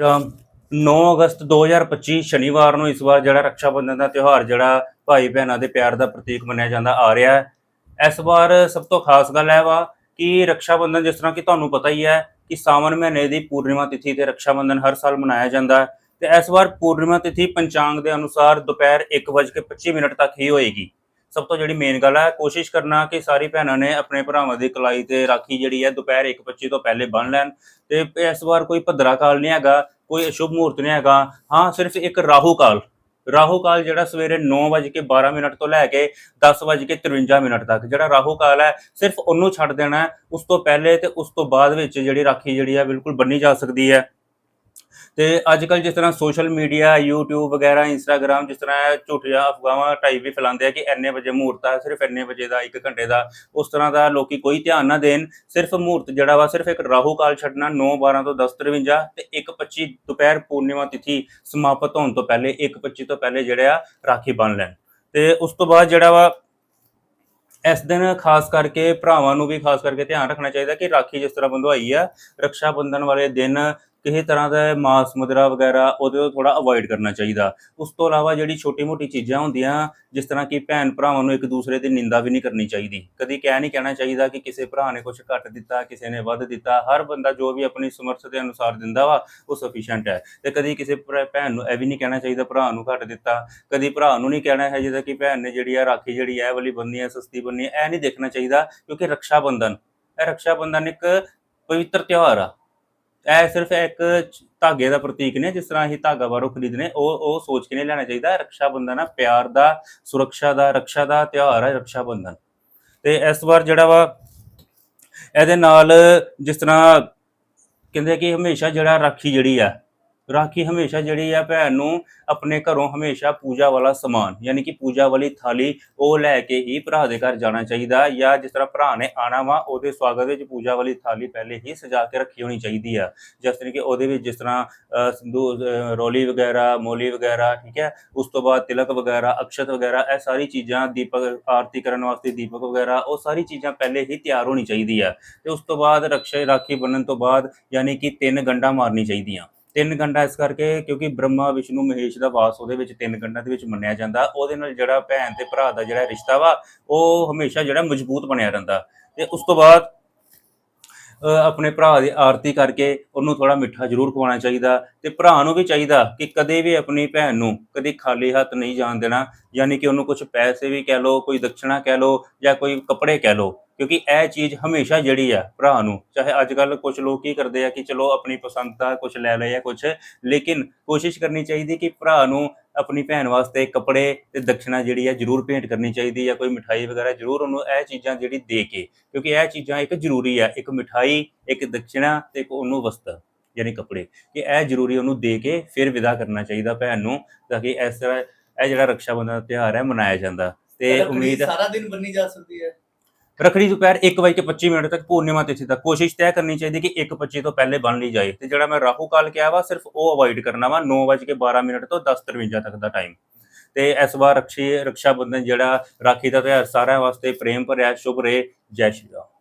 ਰਾਮ 9 ਅਗਸਤ 2025 ਸ਼ਨੀਵਾਰ ਨੂੰ ਇਸ ਵਾਰ ਜਿਹੜਾ ਰੱਖਿਆ ਬੰਧਨ ਦਾ ਤਿਉਹਾਰ ਜਿਹੜਾ ਭਾਈ ਭੈਣਾਂ ਦੇ ਪਿਆਰ ਦਾ ਪ੍ਰਤੀਕ ਮੰਨਿਆ ਜਾਂਦਾ ਆ ਰਿਹਾ ਹੈ। ਇਸ ਵਾਰ ਸਭ ਤੋਂ ਖਾਸ ਗੱਲ ਹੈ ਵਾ ਕਿ ਰੱਖਿਆ ਬੰਧਨ ਜਿਸ ਤਰ੍ਹਾਂ ਕਿ ਤੁਹਾਨੂੰ ਪਤਾ ਹੀ ਹੈ ਕਿ ਸਾਵਨ ਮਹੀਨੇ ਦੀ ਪੂਰਨਿਮਾ ਤਿਥੀ ਤੇ ਰੱਖਿਆ ਬੰਧਨ ਹਰ ਸਾਲ ਮਨਾਇਆ ਜਾਂਦਾ ਹੈ ਤੇ ਇਸ ਵਾਰ ਪੂਰਨਿਮਾ ਤਿਥੀ ਪੰਚਾਂਗ ਦੇ ਅਨੁਸਾਰ ਦੁਪਹਿਰ 1:25 ਮਿੰਟ ਤੱਕ ਹੀ ਹੋਏਗੀ। ਸਭ ਤੋਂ ਜਿਹੜੀ ਮੇਨ ਗੱਲ ਹੈ ਕੋਸ਼ਿਸ਼ ਕਰਨਾ ਕਿ ਸਾਰੀ ਭੈਣਾਂ ਨੇ ਆਪਣੇ ਭਰਾਵਾਂ ਦੀ ਕਲਾਈ ਤੇ ਰਾਖੀ ਜਿਹੜੀ ਹੈ ਦੁਪਹਿਰ 1:25 ਤੋਂ ਪਹਿਲੇ ਬੰਨ ਲੈਣ। ਤੇ ਇਸ ਵਾਰ ਕੋਈ ਭੱਦਰਾ ਕਾਲ ਨਹੀਂ ਹੈਗਾ, ਕੋਈ ਅਸ਼ੁਭ ਮਹੂਰਤ ਨਹੀਂ ਹੈਗਾ। ਹਾਂ, ਸਿਰਫ ਇੱਕ ਰਾਹੂ ਕਾਲ। ਰਾਹੂ ਕਾਲ ਜਿਹੜਾ ਸਵੇਰੇ 9:12 ਮਿੰਟ ਤੋਂ ਲੈ ਕੇ 10:53 ਮਿੰਟ ਤੱਕ। ਜਿਹੜਾ ਰਾਹੂ ਕਾਲ ਹੈ, ਸਿਰਫ ਉਹਨੂੰ ਛੱਡ ਦੇਣਾ ਉਸ ਤੋਂ ਪਹਿਲੇ ਤੇ ਉਸ ਤੋਂ ਬਾਅਦ ਵਿੱਚ ਜਿਹੜੀ ਰਾਖੀ ਜਿਹੜੀ ਹੈ ਬਿਲਕੁਲ ਬੰਨੀ ਜਾ ਸਕਦੀ ਹੈ। ਤੇ ਅੱਜ ਕੱਲ ਜਿਸ ਤਰ੍ਹਾਂ ਸੋਸ਼ਲ ਮੀਡੀਆ YouTube ਵਗੈਰਾ, Instagram, ਜਿਸ ਤਰ੍ਹਾਂ ਇਹ ਝੂਠੀਆਂ ਅਫਵਾਹਾਂ ਟਾਈਪ ਵੀ ਫੈਲਾਉਂਦੇ ਆ ਕਿ ਇੰਨੇ ਵਜੇ ਮੂਰਤ ਆ, ਸਿਰਫ ਇੰਨੇ ਵਜੇ ਦਾ 1 ਘੰਟੇ ਦਾ, ਉਸ ਤਰ੍ਹਾਂ ਦਾ ਲੋਕੀ ਕੋਈ ਧਿਆਨ ਨਾ ਦੇਣ। ਸਿਰਫ ਮਹੂਰਤ ਜਿਹੜਾ ਵਾ, ਸਿਰਫ ਇੱਕ ਰਾਹੂ ਕਾਲ ਛੱਡਣਾ 9 12 ਤੋਂ 10 53 ਤੇ 1:25 ਦੁਪਹਿਰ ਪੂਰਨਿਮਾ ਤਿਥੀ ਸਮਾਪਤ ਹੋਣ ਤੋਂ ਪਹਿਲੇ 1:25 ਤੋਂ ਪਹਿਲੇ ਜਿਹੜਾ ਆ, ਰਾਖੀ ਬੰਨ ਲੈਣ। ਤੇ ਉਸ ਤੋਂ ਬਾਅਦ ਜਿਹੜਾ ਵਾ, ਇਸ ਦਿਨ ਖਾਸ ਕਰਕੇ ਭਰਾਵਾਂ ਨੂੰ ਵੀ ਖਾਸ ਕਰਕੇ ਧਿਆਨ ਰੱਖਣਾ ਚਾਹੀਦਾ ਕਿ ਰਾਖੀ ਜਿਸ ਤਰ੍ਹਾਂ ਬੰਦਵਾਈ ਆ ਰੱਖਿਆ ਬੰਧਨ ਵਾਲੇ ਦਿਨ ਕਿਸੇ ਤਰ੍ਹਾਂ ਦਾ ਮਾਸ ਮੁਦਰਾ ਵਗੈਰਾ ਉਹਦੇ ਤੋਂ ਥੋੜਾ ਅਵੋਇਡ ਕਰਨਾ ਚਾਹੀਦਾ। ਉਸ ਤੋਂ ਇਲਾਵਾ ਜਿਹੜੀ ਛੋਟੀ-ਮੋਟੀ ਚੀਜ਼ਾਂ ਹੁੰਦੀਆਂ, ਜਿਸ ਤਰ੍ਹਾਂ ਕਿ ਭੈਣ ਭਰਾਵਾਂ ਨੂੰ ਇੱਕ ਦੂਸਰੇ ਦੀ ਨਿੰਦਾ ਵੀ ਨਹੀਂ ਕਰਨੀ ਚਾਹੀਦੀ। ਕਦੀ ਕਹਿ ਨਹੀਂ ਕਹਿਣਾ ਚਾਹੀਦਾ ਕਿ ਕਿਸੇ ਭਰਾ ਨੇ ਕੁਝ ਘੱਟ ਦਿੱਤਾ, ਕਿਸੇ ਨੇ ਵੱਧ ਦਿੱਤਾ। ਹਰ ਬੰਦਾ ਜੋ ਵੀ ਆਪਣੀ ਸਮਰੱਥ ਦੇ ਅਨੁਸਾਰ ਦਿੰਦਾ ਵਾ, ਉਹ ਸਫੀਸ਼ੀਐਂਟ ਹੈ। ਤੇ ਕਦੀ ਕਿਸੇ ਭਰਾ- ਭੈਣ ਨੂੰ ਇਹ ਵੀ ਨਹੀਂ ਕਹਿਣਾ ਚਾਹੀਦਾ ਭਰਾ ਨੂੰ ਘੱਟ ਦਿੱਤਾ। ਕਦੀ ਭਰਾ ਨੂੰ ਨਹੀਂ ਕਹਿਣਾ ਹੈ ਜਿਹਦਾ ਕਿ ਭੈਣ ਨੇ ਜਿਹੜੀ ਆ ਰਾਖੀ ਜਿਹੜੀ ਇਹ ਵਾਲੀ ਬੰਨੀ ਹੈ ਸਸਤੀ ਬੰਨੀ ਹੈ ਇਹ ਨਹੀਂ ਦੇਖਣਾ ਚਾਹੀਦਾ ਕਿਉਂਕਿ ਰੱਖਿਆ ਬੰਧਨ। ਇਹ ਰੱਖਿਆ ਬੰਧਨ ਇੱਕ ਪਵਿੱਤਰ ਤਿਉਹਾਰ ਆ। ਇਹ ਸਿਰਫ ਇੱਕ ਧਾਗੇ ਦਾ ਪ੍ਰਤੀਕ ਨੇ, ਜਿਸ ਤਰ੍ਹਾਂ ਅਸੀਂ ਧਾਗਾ ਬਾਹਰੋਂ ਖਰੀਦਨੇ, ਉਹ ਉਹ ਸੋਚ ਕੇ ਨਹੀਂ ਲੈਣਾ ਚਾਹੀਦਾ। ਰੱਖਿਆ ਬੰਧਨ ਆ, ਪਿਆਰ ਦਾ, ਸੁਰੱਖਿਆ ਦਾ ਰੱਖਿਆ ਦਾ ਤਿਉਹਾਰ ਹੈ ਰੱਖਿਆ ਬੰਧਨ ਤੇ ਇਸ ਵਾਰ ਜਿਹੜਾ ਵਾ, ਇਹਦੇ ਨਾਲ ਜਿਸ ਤਰ੍ਹਾਂ ਕਹਿੰਦੇ ਕਿ ਹਮੇਸ਼ਾ ਜਿਹੜਾ ਰਾਖੀ ਜਿਹੜੀ ਆ ਰਾਖੀ ਹਮੇਸ਼ਾ ਜਿਹੜੀ ਆ ਭੈਣ ਨੂੰ ਆਪਣੇ ਘਰੋਂ ਹਮੇਸ਼ਾ ਪੂਜਾ ਵਾਲਾ ਸਮਾਨ ਯਾਨੀ ਕਿ ਪੂਜਾ ਵਾਲੀ ਥਾਲੀ ਉਹ ਲੈ ਕੇ ਹੀ ਭਰਾ ਦੇ ਘਰ ਜਾਣਾ ਚਾਹੀਦਾ ਜਾਂ ਜਿਸ ਤਰ੍ਹਾਂ ਭਰਾ ਨੇ ਆਣਾ ਵਾ ਉਹਦੇ ਸਵਾਗਤ ਵਿੱਚ ਪੂਜਾ ਵਾਲੀ ਥਾਲੀ ਪਹਿਲੇ ਹੀ ਸਜਾ ਕੇ ਰੱਖੀ ਹੋਣੀ ਚਾਹੀਦੀ ਆ। ਜਿਸ ਤਰ੍ਹਾਂ ਕਿ ਉਹਦੇ ਵਿੱਚ ਜਿਸ ਤਰ੍ਹਾਂ ਸਿੰਧੂ ਅ, ਰੋਲੀ ਵਗੈਰਾ ਮੋਲੀ ਵਗੈਰਾ ਠੀਕ ਹੈ ਉਸ ਤੋਂ ਬਾਅਦ ਤਿਲਕ ਵਗੈਰਾ ਅਕਸ਼ਤ ਵਗੈਰਾ ਇਹ ਸਾਰੀ ਚੀਜ਼ਾਂ ਦੀਪਕ ਆਰਤੀ ਕਰਨ ਵਾਸਤੇ ਦੀਪਕ ਵਗੈਰਾ ਉਹ ਸਾਰੀ ਚੀਜ਼ਾਂ ਪਹਿਲੇ ਹੀ ਤਿਆਰ ਹੋਣੀ ਚਾਹੀਦੀ ਆ। ਤੇ ਉਸ ਤੋਂ ਬਾਅਦ ਰਕਸ਼ਾ ਰਾਖੀ ਬੰਨਣ ਤੋਂ ਬਾਅਦ ਯਾਨੀ ਕਿ ਤਿੰਨ ਗੰਢਾਂ ਮਾਰਨੀ ਚਾਹੀਦੀਆਂ। ਤਿੰਨ ਗੰਢਾਂ ਇਸ ਕਰਕੇ, ਕਿਉਂਕਿ ਬ੍ਰਹਮਾ, ਵਿਸ਼ਨੂੰ, ਮਹੇਸ਼ ਦਾ ਵਾਸ ਉਹਦੇ ਵਿੱਚ ਤਿੰਨ ਗੰਢਾਂ ਦੇ ਵਿੱਚ ਮੰਨਿਆ ਜਾਂਦਾ। ਉਹਦੇ ਨਾਲ ਜਿਹੜਾ ਭੈਣ ਤੇ ਭਰਾ ਦਾ ਜਿਹੜਾ ਰਿਸ਼ਤਾ ਵਾ, ਉਹ ਹਮੇਸ਼ਾ ਜਿਹੜਾ ਮਜ਼ਬੂਤ ਬਣਿਆ ਰਹਿੰਦਾ। ਤੇ ਉਸ ਤੋਂ ਬਾਅਦ ਆਪਣੇ ਭਰਾ ਦੀ ਆਰਤੀ ਕਰਕੇ ਉਹਨੂੰ ਥੋੜਾ ਮਿੱਠਾ ਜ਼ਰੂਰ ਖਵਾਉਣਾ ਚਾਹੀਦਾ ਤੇ ਭਰਾ ਨੂੰ ਵੀ ਚਾਹੀਦਾ ਕਿ ਕਦੇ ਵੀ ਆਪਣੀ ਭੈਣ ਨੂੰ ਕਦੇ ਖਾਲੀ ਹੱਥ ਨਹੀਂ ਜਾਣ ਦੇਣਾ, ਯਾਨੀ ਕਿ ਉਹਨੂੰ ਕੁਝ ਪੈਸੇ ਵੀ ਕਹਿ ਲਓ, ਕੋਈ ਦਕਸ਼ਣਾ ਕਹਿ ਲਓ ਜਾਂ ਕੋਈ ਕੱਪੜੇ ਕਹਿ ਲਓ, ਕਿਉਂਕਿ ਇਹ ਚੀਜ਼ ਹਮੇਸ਼ਾ ਜਿਹੜੀ ਆ ਭਰਾ ਨੂੰ, ਚਾਹੇ ਅੱਜ ਕੱਲ ਕੁਝ ਲੋਕ ਕੀ ਕਰਦੇ ਆ ਕਿ ਚਲੋ ਆਪਣੀ ਪਸੰਦ ਦਾ ਕੁਝ ਲੈ ਲਏ ਆ ਕੁਝ ਲੇਕਿਨ ਕੋਸ਼ਿਸ਼ ਕਰਨੀ ਚਾਹੀਦੀ ਕਿ ਭਰਾ ਨੂੰ ਆਪਣੀ ਭੈਣ ਵਾਸਤੇ ਕੱਪੜੇ ਤੇ ਦਕਸ਼ਣਾ ਜਿਹੜੀ ਆ ਜ਼ਰੂਰ ਭੇਂਟ ਕਰਨੀ ਚਾਹੀਦੀ ਜਾਂ ਕੋਈ ਮਿਠਾਈ ਵਗੈਰਾ ਜ਼ਰੂਰ ਉਹਨੂੰ ਇਹ ਚੀਜ਼ਾਂ ਜਿਹੜੀ ਦੇ ਕੇ ਕਿਉਂਕਿ ਇਹ ਚੀਜ਼ਾਂ ਇੱਕ ਜ਼ਰੂਰੀ ਆ ਇੱਕ ਮਿਠਾਈ ਇੱਕ ਦਕਸ਼ਣਾ ਤੇ ਇੱਕ ਉਹਨੂੰ ਵਸਤਰ ਯਾਨੀ ਕੱਪੜੇ ਕਿ ਇਹ ਜ਼ਰੂਰੀ ਉਹਨੂੰ ਦੇ ਕੇ ਫਿਰ ਵਿਦਾ ਕਰਨਾ ਚਾਹੀਦਾ ਭੈਣ ਨੂੰ ਤਾਂ ਕਿ ਇਸ ਤਰ੍ਹਾਂ ਇਹ ਜਿਹੜਾ ਰਕਸ਼ਾ ਬੰਧਨ ਦਾ ਤਿਉਹਾਰ ਹੈ ਮਨਾਇਆ ਜਾਂਦਾ ਤੇ ਉਮੀਦ ਸਾਰਾ ਦਿਨ ਬੰਨੀ ਜਾ ਸਕਦੀ ਹੈ। ਰਖੜੀ ਦੁਪਹਿਰ 1:25 ਮਿੰਟ ਤੱਕ ਪੂਰਨਿਮਾ ਤਿਥੀ ਤੱਕ। ਕੋਸ਼ਿਸ਼ ਤੈਅ ਕਰਨੀ ਚਾਹੀਦੀ ਕਿ 1:25 ਤੋਂ ਪਹਿਲੇ ਬਣ ਲਈ ਜਾਏ। ਤੇ ਜਿਹੜਾ ਮੈਂ ਰਾਹੂ ਕਾਲ ਕਿਹਾ ਵਾ, ਸਿਰਫ ਉਹ ਅਵੋਇਡ ਕਰਨਾ ਵਾ 9:12 ਮਿੰਟ ਤੋਂ 10:53 ਤੱਕ ਦਾ ਟਾਈਮ ਤੇ ਇਸ ਵਾਰ ਰਕਸ਼ੀ ਰਕਸ਼ਾ ਬੰਧਨ ਜਿਹੜਾ ਰਾਖੀ ਦਾ ਤਿਉਹਾਰ, ਸਾਰਿਆਂ ਵਾਸਤੇ ਪ੍ਰੇਮ ਭਰਿਆ, ਸ਼ੁਭ ਰਹੇ, ਜੈ ਸ਼੍ਰੀ ਰਾਮ।